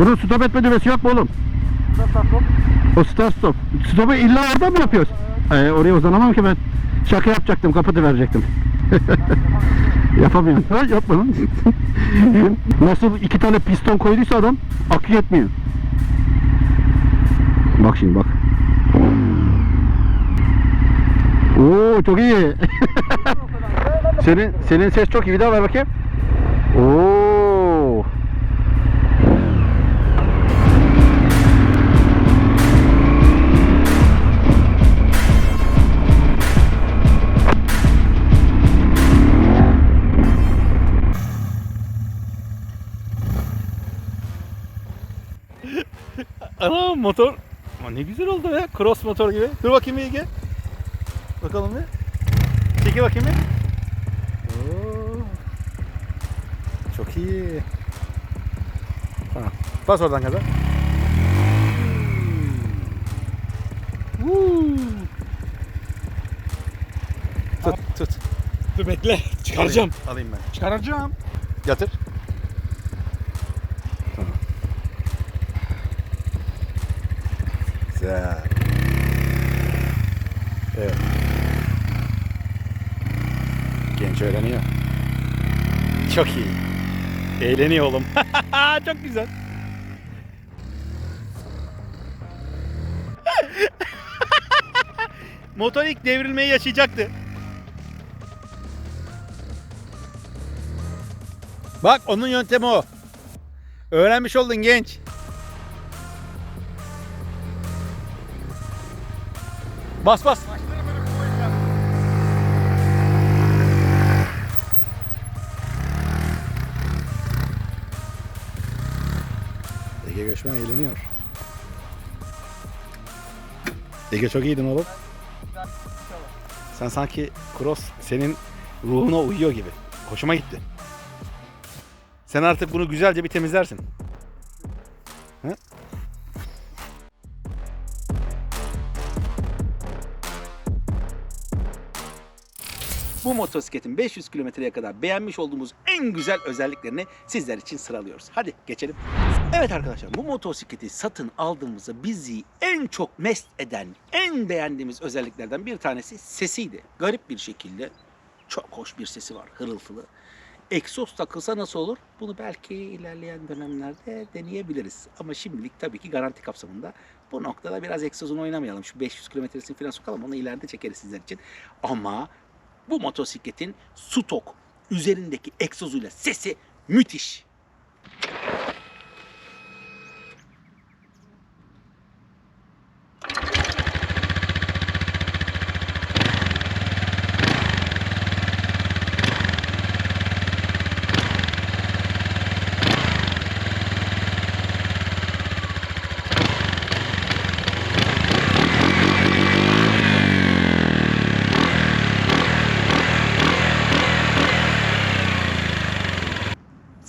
Bunun stop etme düğmesi yok mu oğlum? O start stop. Stop'u illa orada mı yapıyoruz? Ee, oraya uzanamam ki ben. Şaka yapacaktım, kapatı verecektim. Yapamıyorum. Ha, yapma lan. Nasıl iki tane piston koyduysa adam akü yetmiyor. Bak şimdi bak. Oo çok iyi. senin senin ses çok iyi. Bir daha ver bakayım. Oo. Motor. Ama ne güzel oldu be. Cross motor gibi. Dur bakayım bir Ege. Bakalım bir. Çeki bakayım bir. Oo. Çok iyi. Tamam. Bas oradan gaza. Tut tut. Dur bekle. Çıkaracağım. Alayım, alayım ben. Çıkaracağım. Yatır. Güzel. Evet. Genç öğreniyor. Çok iyi. Eğleniyor oğlum. Çok güzel. Motor ilk devrilmeyi yaşayacaktı. Bak onun yöntemi o. Öğrenmiş oldun genç. Bas bas. Ege Göçmen eğleniyor. Ege çok iyiydin oğlum. Sen sanki cross senin ruhuna uyuyor gibi. Hoşuma gitti. Sen artık bunu güzelce bir temizlersin. He? Bu motosikletin 500 kilometreye kadar beğenmiş olduğumuz en güzel özelliklerini sizler için sıralıyoruz. Hadi geçelim. Evet arkadaşlar bu motosikleti satın aldığımızda bizi en çok mest eden, en beğendiğimiz özelliklerden bir tanesi sesiydi. Garip bir şekilde çok hoş bir sesi var, hırıltılı. Egzoz takılsa nasıl olur? Bunu belki ilerleyen dönemlerde deneyebiliriz. Ama şimdilik tabii ki garanti kapsamında bu noktada biraz egzozunu oynamayalım. Şu 500 kilometresini falan sokalım. Onu ileride çekeriz sizler için. Ama bu motosikletin stok üzerindeki egzozuyla sesi müthiş.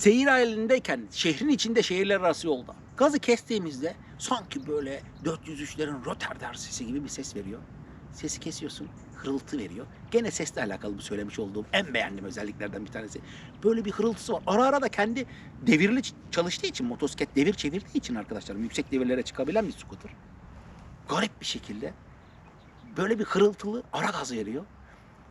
Seyir halindeyken şehrin içinde şehirler arası yolda. Gazı kestiğimizde sanki böyle 403'lerin Rotterdam sesi gibi bir ses veriyor. Sesi kesiyorsun, hırıltı veriyor. Gene sesle alakalı bu söylemiş olduğum en beğendiğim özelliklerden bir tanesi. Böyle bir hırıltısı var. Ara ara da kendi devirli çalıştığı için, motosiklet devir çevirdiği için arkadaşlarım yüksek devirlere çıkabilen bir scooter. Garip bir şekilde böyle bir hırıltılı ara gaz veriyor.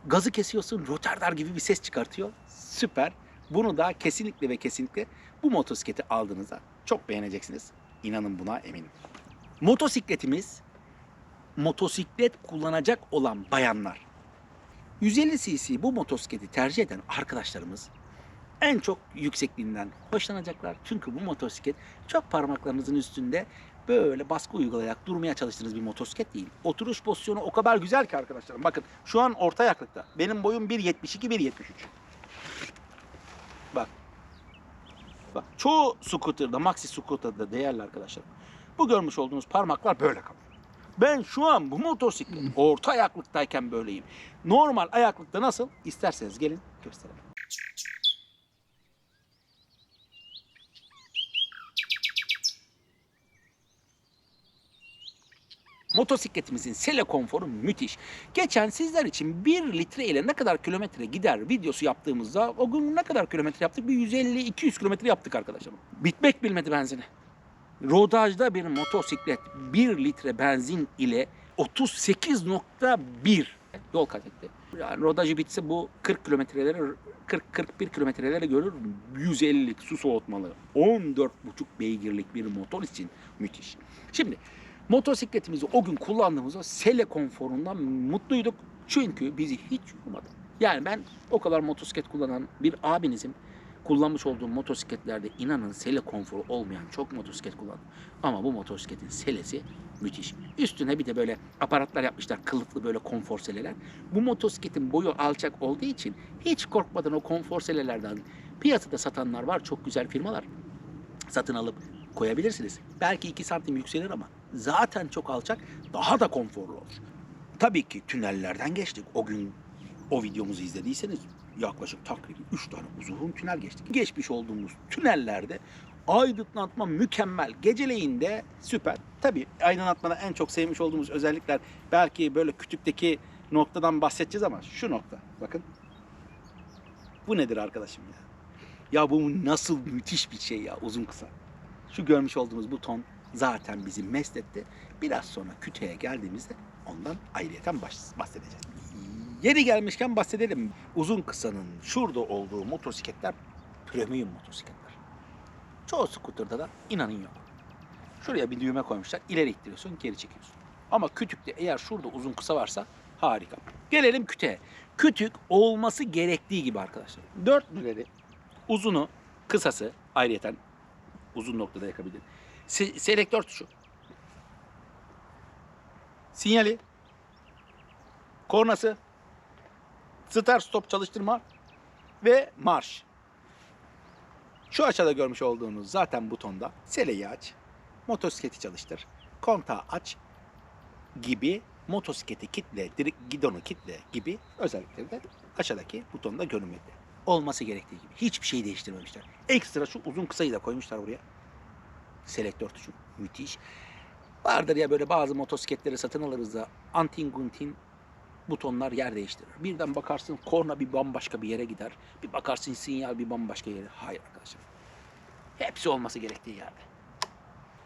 Gazı kesiyorsun, Rotterdam gibi bir ses çıkartıyor. Süper. Bunu da kesinlikle ve kesinlikle bu motosikleti aldığınızda çok beğeneceksiniz. İnanın buna eminim. Motosikletimiz motosiklet kullanacak olan bayanlar. 150 cc bu motosikleti tercih eden arkadaşlarımız en çok yüksekliğinden hoşlanacaklar. Çünkü bu motosiklet çok parmaklarınızın üstünde böyle baskı uygulayarak durmaya çalıştığınız bir motosiklet değil. Oturuş pozisyonu o kadar güzel ki arkadaşlarım. Bakın şu an orta yaklıkta. Benim boyum 1.72 1.73. Bak. Bak çoğu scooter'da, maxi scooter'da değerli arkadaşlar. Bu görmüş olduğunuz parmaklar böyle kalıyor. Ben şu an bu motosiklet orta ayaklıktayken böyleyim. Normal ayaklıkta nasıl? İsterseniz gelin gösterelim. Motosikletimizin sele konforu müthiş. Geçen sizler için 1 litre ile ne kadar kilometre gider videosu yaptığımızda o gün ne kadar kilometre yaptık? Bir 150-200 kilometre yaptık arkadaşlar. Bitmek bilmedi benzini. rodajda bir motosiklet 1 litre benzin ile 38.1 yol kat etti. Yani rodajı bitse bu 40 kilometreleri 40-41 kilometreleri görür. 150'lik su soğutmalı 14,5 beygirlik bir motor için müthiş. Şimdi motosikletimizi o gün kullandığımızda sele konforundan mutluyduk. Çünkü bizi hiç yormadı. Yani ben o kadar motosiklet kullanan bir abinizim. Kullanmış olduğum motosikletlerde inanın sele konforu olmayan çok motosiklet kullandım. Ama bu motosikletin selesi müthiş. Üstüne bir de böyle aparatlar yapmışlar. Kılıflı böyle konfor seleler. Bu motosikletin boyu alçak olduğu için hiç korkmadan o konfor selelerden piyasada satanlar var. Çok güzel firmalar. Satın alıp koyabilirsiniz. Belki 2 santim yükselir ama zaten çok alçak daha da konforlu olur. Tabii ki tünellerden geçtik. O gün o videomuzu izlediyseniz yaklaşık takribi 3 tane uzun tünel geçtik. Geçmiş olduğumuz tünellerde aydınlatma mükemmel. Geceleyin de süper. Tabii aydınlatmada en çok sevmiş olduğumuz özellikler belki böyle kütükteki noktadan bahsedeceğiz ama şu nokta. Bakın. Bu nedir arkadaşım ya? Ya bu nasıl müthiş bir şey ya uzun kısa. Şu görmüş olduğumuz buton zaten bizi mest etti. Biraz sonra kütüğe geldiğimizde ondan ayrıyeten bahsedeceğiz. Yeri gelmişken bahsedelim. Uzun kısanın şurada olduğu motosikletler premium motosikletler. Çoğu skuterda da inanın yok. Şuraya bir düğme koymuşlar. İleri ittiriyorsun, geri çekiyorsun. Ama kütükte eğer şurada uzun kısa varsa harika. Gelelim kütüğe. Kütük olması gerektiği gibi arkadaşlar. Dört nüleri uzunu, kısası ayrıyeten uzun noktada yakabilir. Se- selektör tuşu. Sinyali. Kornası. Start stop çalıştırma ve marş. Şu aşağıda görmüş olduğunuz zaten butonda seleyi aç, motosikleti çalıştır, kontağı aç gibi motosikleti kitle, gidonu kitle gibi özellikleri de aşağıdaki butonda görünmekte. Olması gerektiği gibi. Hiçbir şey değiştirmemişler. Ekstra şu uzun kısayı da koymuşlar buraya. Selektör tuşu. Müthiş. Vardır ya böyle bazı motosikletleri satın alırız da antin guntin butonlar yer değiştirir. Birden bakarsın korna bir bambaşka bir yere gider. Bir bakarsın sinyal bir bambaşka yere. Hayır arkadaşlar. Hepsi olması gerektiği yerde.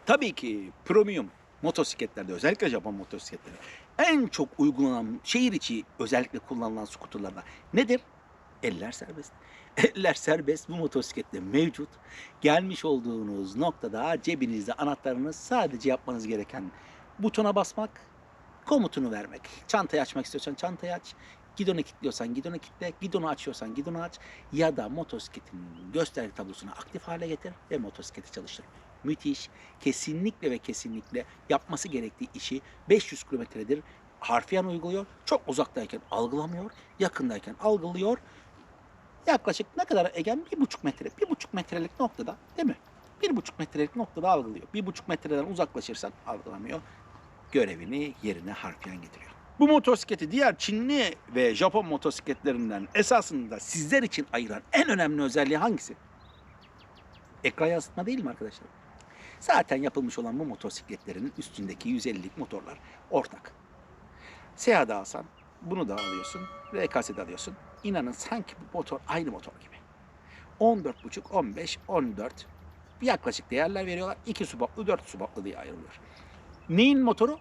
Tabii ki premium motosikletlerde özellikle Japon motosikletleri en çok uygulanan şehir içi özellikle kullanılan skuterlarda nedir? Eller serbest. Eller serbest bu motosiklette mevcut. Gelmiş olduğunuz noktada cebinizde anahtarınız sadece yapmanız gereken butona basmak, komutunu vermek. Çantayı açmak istiyorsan çantayı aç. Gidonu kilitliyorsan gidonu kilitle. Gidonu açıyorsan gidonu aç. Ya da motosikletin gösterge tablosunu aktif hale getir ve motosikleti çalıştır. Müthiş. Kesinlikle ve kesinlikle yapması gerektiği işi 500 kilometredir harfiyen uyguluyor. Çok uzaktayken algılamıyor. Yakındayken algılıyor. Yaklaşık ne kadar Egen? Bir buçuk metre. Bir buçuk metrelik noktada değil mi? Bir buçuk metrelik noktada algılıyor. Bir buçuk metreden uzaklaşırsan algılamıyor görevini yerine harfiyen getiriyor. Bu motosikleti diğer Çinli ve Japon motosikletlerinden esasında sizler için ayıran en önemli özelliği hangisi? Ekran yansıtma değil mi arkadaşlar? Zaten yapılmış olan bu motosikletlerin üstündeki 150'lik motorlar ortak. Sea'da alsan bunu da alıyorsun, RKS'de alıyorsun. İnanın sanki bu motor aynı motor gibi. 14,5, 15, 14 yaklaşık değerler veriyorlar. 2 subaplı, 4 subaplı diye ayrılıyor. Neyin motoru?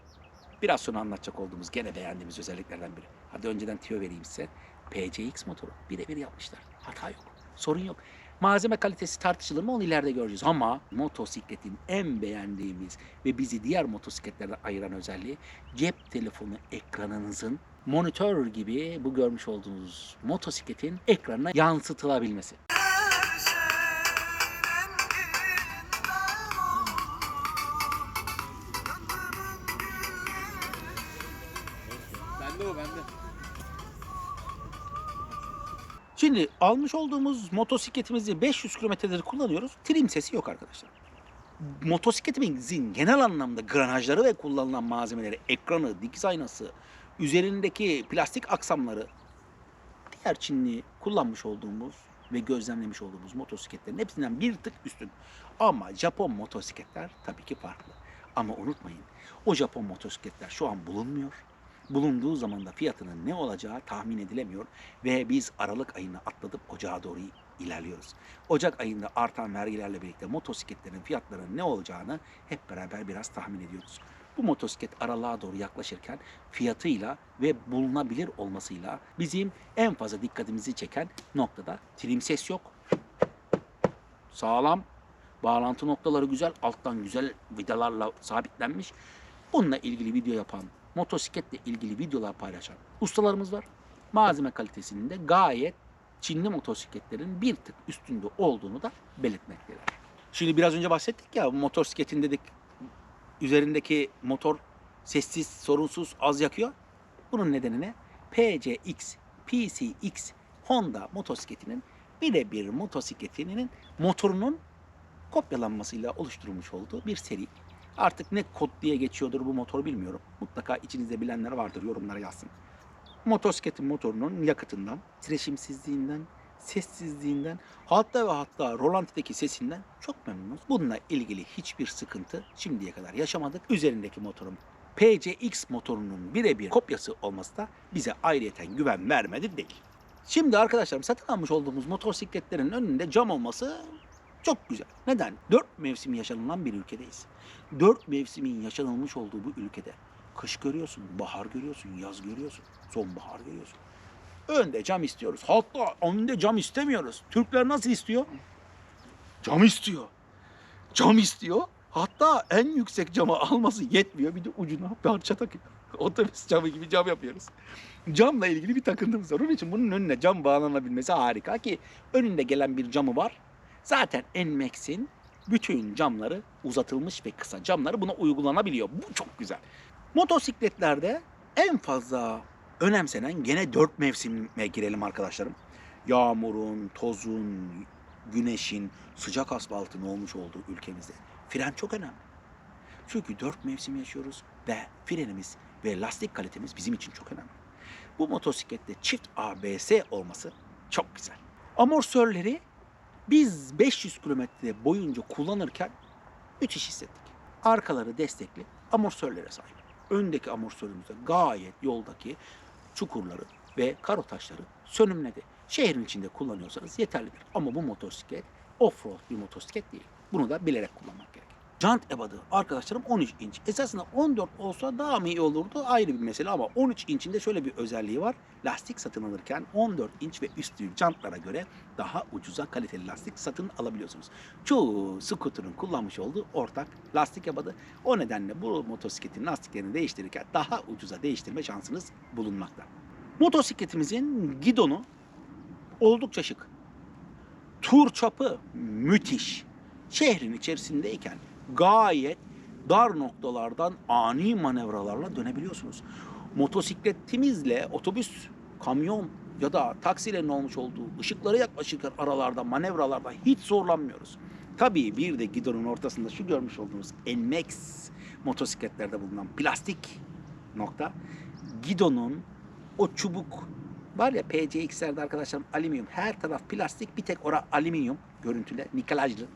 Biraz sonra anlatacak olduğumuz gene beğendiğimiz özelliklerden biri. Hadi önceden tüyo vereyim size. PCX motoru. Birebir yapmışlar. Hata yok. Sorun yok. Malzeme kalitesi tartışılır mı onu ileride göreceğiz. Ama motosikletin en beğendiğimiz ve bizi diğer motosikletlerden ayıran özelliği cep telefonu ekranınızın monitör gibi bu görmüş olduğunuz motosikletin ekranına yansıtılabilmesi. Bende o bende. Şimdi almış olduğumuz motosikletimizi 500 kilometredir kullanıyoruz. Trim sesi yok arkadaşlar. Motosikletimizin genel anlamda granajları ve kullanılan malzemeleri, ekranı, dikiz aynası, üzerindeki plastik aksamları diğer Çinli kullanmış olduğumuz ve gözlemlemiş olduğumuz motosikletlerin hepsinden bir tık üstün. Ama Japon motosikletler tabii ki farklı. Ama unutmayın o Japon motosikletler şu an bulunmuyor. Bulunduğu zaman da fiyatının ne olacağı tahmin edilemiyor ve biz Aralık ayını atladıp Ocağa doğru ilerliyoruz. Ocak ayında artan vergilerle birlikte motosikletlerin fiyatlarının ne olacağını hep beraber biraz tahmin ediyoruz. Bu motosiklet aralığa doğru yaklaşırken fiyatıyla ve bulunabilir olmasıyla bizim en fazla dikkatimizi çeken noktada trim ses yok. Sağlam. Bağlantı noktaları güzel. Alttan güzel vidalarla sabitlenmiş. Bununla ilgili video yapan, motosikletle ilgili videolar paylaşan ustalarımız var. Malzeme kalitesinin de gayet Çinli motosikletlerin bir tık üstünde olduğunu da belirtmektedir. Şimdi biraz önce bahsettik ya motosikletin dedik üzerindeki motor sessiz, sorunsuz, az yakıyor. Bunun nedeni ne? PCX, PCX Honda motosikletinin birebir motosikletinin motorunun kopyalanmasıyla oluşturulmuş olduğu bir seri. Artık ne kod diye geçiyordur bu motor bilmiyorum. Mutlaka içinizde bilenler vardır yorumlara yazsın. Motosikletin motorunun yakıtından, titreşimsizliğinden, sessizliğinden hatta ve hatta rolantideki sesinden çok memnunuz. Bununla ilgili hiçbir sıkıntı şimdiye kadar yaşamadık. Üzerindeki motorun PCX motorunun birebir kopyası olması da bize ayrıyeten güven vermedi değil. Şimdi arkadaşlarım satın almış olduğumuz motosikletlerin önünde cam olması çok güzel. Neden? Dört mevsim yaşanılan bir ülkedeyiz. Dört mevsimin yaşanılmış olduğu bu ülkede kış görüyorsun, bahar görüyorsun, yaz görüyorsun, sonbahar görüyorsun. Önde cam istiyoruz. Hatta önde cam istemiyoruz. Türkler nasıl istiyor? Cam istiyor. Cam istiyor. Hatta en yüksek camı alması yetmiyor. Bir de ucuna parça takıyor. Otobüs camı gibi cam yapıyoruz. Camla ilgili bir takıntımız var. Onun için bunun önüne cam bağlanabilmesi harika ki önünde gelen bir camı var. Zaten NMAX'in bütün camları uzatılmış ve kısa camları buna uygulanabiliyor. Bu çok güzel. Motosikletlerde en fazla önemsenen gene dört mevsime girelim arkadaşlarım. Yağmurun, tozun, güneşin, sıcak asfaltın olmuş olduğu ülkemizde fren çok önemli. Çünkü dört mevsim yaşıyoruz ve frenimiz ve lastik kalitemiz bizim için çok önemli. Bu motosiklette çift ABS olması çok güzel. Amortisörleri biz 500 kilometre boyunca kullanırken müthiş hissettik. Arkaları destekli amortisörlere sahip. Öndeki amortisörümüzde gayet yoldaki çukurları ve karo taşları sönümledi. Şehrin içinde kullanıyorsanız yeterlidir. Ama bu motosiklet off-road bir motosiklet değil. Bunu da bilerek kullanmak gerekir. Jant ebadı arkadaşlarım 13 inç. Esasında 14 olsa daha mı iyi olurdu ayrı bir mesele ama 13 inçinde şöyle bir özelliği var. Lastik satın alırken 14 inç ve üstü jantlara göre daha ucuza kaliteli lastik satın alabiliyorsunuz. Çoğu scooter'ın kullanmış olduğu ortak lastik ebadı. O nedenle bu motosikletin lastiklerini değiştirirken daha ucuza değiştirme şansınız bulunmakta. Motosikletimizin gidonu oldukça şık. Tur çapı müthiş. Şehrin içerisindeyken gayet dar noktalardan ani manevralarla dönebiliyorsunuz. Motosikletimizle otobüs, kamyon ya da taksilerin olmuş olduğu ışıklara yaklaşırken aralarda, manevralarda hiç zorlanmıyoruz. Tabii bir de gidonun ortasında şu görmüş olduğunuz NMAX motosikletlerde bulunan plastik nokta gidonun o çubuk var ya PCX'lerde arkadaşlarım alüminyum her taraf plastik bir tek ora alüminyum görüntüle nikelajlı.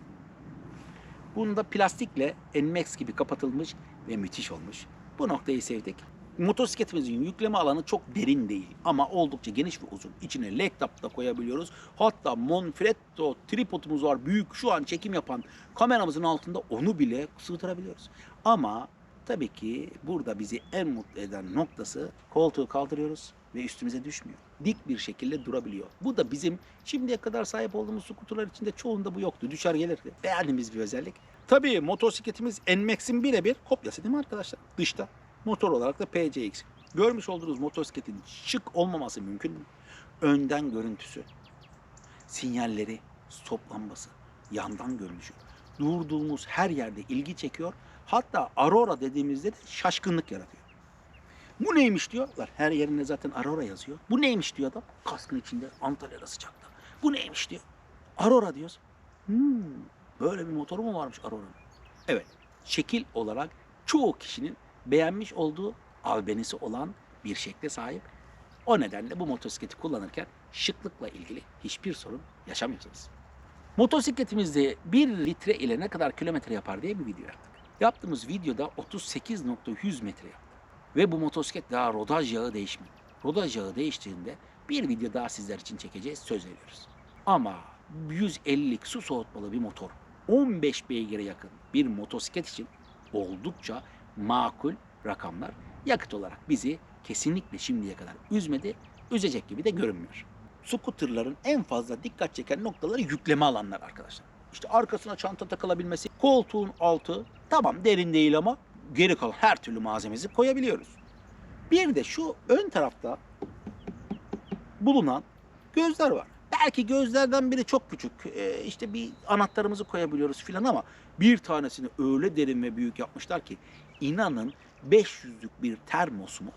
Bunu da plastikle NMAX gibi kapatılmış ve müthiş olmuş. Bu noktayı sevdik. Motosikletimizin yükleme alanı çok derin değil ama oldukça geniş ve uzun. İçine leg tap da koyabiliyoruz. Hatta Monfretto tripodumuz var. Büyük şu an çekim yapan kameramızın altında onu bile sığdırabiliyoruz. Ama tabii ki burada bizi en mutlu eden noktası koltuğu kaldırıyoruz ve üstümüze düşmüyor. Dik bir şekilde durabiliyor. Bu da bizim şimdiye kadar sahip olduğumuz skuterlar içinde çoğunda bu yoktu. Düşer gelirdi. Beğendiğimiz bir özellik. Tabii motosikletimiz NMAX'in birebir kopyası değil mi arkadaşlar? Dışta. Motor olarak da PCX. Görmüş olduğunuz motosikletin şık olmaması mümkün mü? Önden görüntüsü, sinyalleri, stop lambası, yandan görünüşü. Durduğumuz her yerde ilgi çekiyor. Hatta Aurora dediğimizde de şaşkınlık yaratıyor. Bu neymiş diyorlar. Her yerinde zaten Aurora yazıyor. Bu neymiş diyor adam. Kaskın içinde Antalya'da sıcakta. Bu neymiş diyor. Aurora diyoruz. Hmm, böyle bir motoru mu varmış Aurora'nın? Evet. Şekil olarak çoğu kişinin beğenmiş olduğu albenisi olan bir şekle sahip. O nedenle bu motosikleti kullanırken şıklıkla ilgili hiçbir sorun yaşamıyorsunuz. Motosikletimizde 1 litre ile ne kadar kilometre yapar diye bir video yaptık. Yaptığımız videoda 38.100 metre yaptık. Ve bu motosiklet daha rodaj yağı değişmiyor. Rodaj yağı değiştiğinde bir video daha sizler için çekeceğiz söz veriyoruz. Ama 150'lik su soğutmalı bir motor 15 beygire yakın bir motosiklet için oldukça makul rakamlar. Yakıt olarak bizi kesinlikle şimdiye kadar üzmedi, üzecek gibi de görünmüyor. Scooter'ların en fazla dikkat çeken noktaları yükleme alanlar arkadaşlar. İşte arkasına çanta takılabilmesi, koltuğun altı tamam derin değil ama geri kalan her türlü malzememizi koyabiliyoruz. Bir de şu ön tarafta bulunan gözler var. Belki gözlerden biri çok küçük. Ee, işte bir anahtarımızı koyabiliyoruz filan ama bir tanesini öyle derin ve büyük yapmışlar ki inanın 500'lük bir termosumu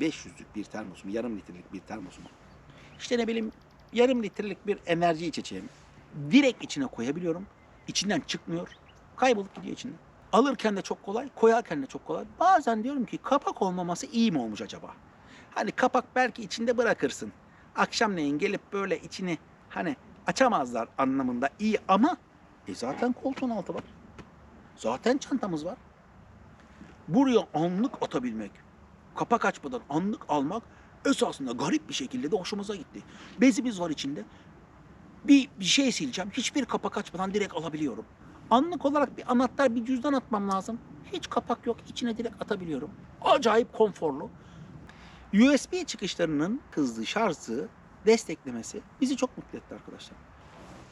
500'lük bir termosumu, yarım litrelik bir termosumu. İşte ne bileyim yarım litrelik bir enerji içeceğimi direkt içine koyabiliyorum. İçinden çıkmıyor. Kaybolup gidiyor içinden. Alırken de çok kolay, koyarken de çok kolay. Bazen diyorum ki kapak olmaması iyi mi olmuş acaba? Hani kapak belki içinde bırakırsın. Akşamleyin gelip böyle içini hani açamazlar anlamında iyi ama e zaten koltuğun altı var. Zaten çantamız var. Buraya anlık atabilmek, kapak açmadan anlık almak esasında garip bir şekilde de hoşumuza gitti. Bezimiz var içinde. Bir, bir şey sileceğim. Hiçbir kapak açmadan direkt alabiliyorum. Anlık olarak bir anahtar, bir cüzdan atmam lazım. Hiç kapak yok. içine direkt atabiliyorum. Acayip konforlu. USB çıkışlarının hızlı şarjı desteklemesi bizi çok mutlu etti arkadaşlar.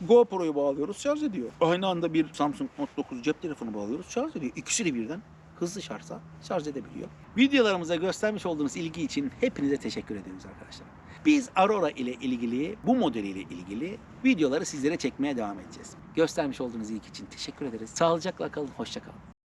GoPro'yu bağlıyoruz, şarj ediyor. Aynı anda bir Samsung Note 9 cep telefonu bağlıyoruz, şarj ediyor. İkisi de birden hızlı şarjla şarj edebiliyor. Videolarımıza göstermiş olduğunuz ilgi için hepinize teşekkür ediyoruz arkadaşlar. Biz Aurora ile ilgili, bu modeliyle ilgili videoları sizlere çekmeye devam edeceğiz. Göstermiş olduğunuz ilgi için teşekkür ederiz. Sağlıcakla kalın, hoşça kalın.